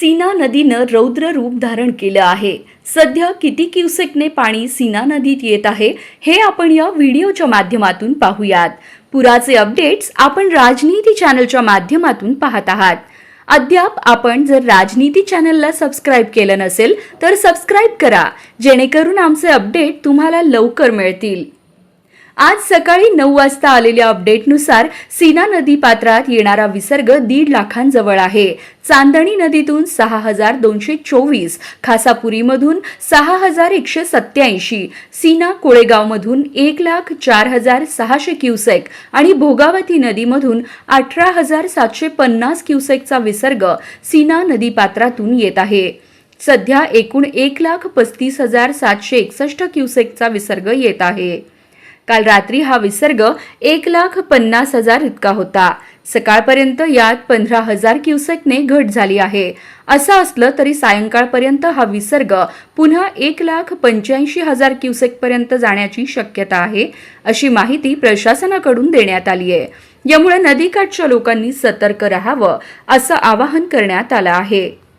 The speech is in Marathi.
सीना नदीनं रौद्र रूप धारण केलं आहे. सध्या किती क्युसेकने पाणी सीना नदीत येत आहे हे आपण या व्हिडिओच्या माध्यमातून पाहूयात. पुराचे अपडेट्स आपण राजनीती चॅनलच्या माध्यमातून पाहत आहात. अद्याप आपण जर राजनीती चॅनलला सबस्क्राईब केलं नसेल तर सबस्क्राईब करा जेणेकरून आमचे अपडेट तुम्हाला लवकर मिळतील. आज सकाळी नऊ वाजता आलेल्या अपडेटनुसार सीना नदी पात्रात येणारा विसर्ग दीड लाखांजवळ आहे. चांदणी नदीतून सहा हजार दोनशे चोवीस खासापुरीमधून सहा हजार एकशे सत्याऐंशी सीना कोळेगावमधून एक लाख चार हजार सहाशे क्युसेक आणि भोगावती नदीमधून अठरा हजार सातशे पन्नास क्युसेकचा विसर्ग सीना नदीपात्रातून येत आहे. सध्या एकूण एक लाख पस्तीस हजार सातशे एकसष्ट क्युसेकचा विसर्ग येत आहे. काल रात्री हा विसर्ग एक लाख पन्नास हजार इतका होता. सकाळपर्यंत यात पंधरा हजार क्युसेकने घट झाली आहे. असं असलं तरी सायंकाळपर्यंत हा विसर्ग पुन्हा एक लाख पंच्याऐंशी हजार क्युसेकपर्यंत जाण्याची शक्यता आहे अशी माहिती प्रशासनाकडून देण्यात आली आहे. यामुळे नदीकाठच्या लोकांनी सतर्क राहावं असं आवाहन करण्यात आलं आहे.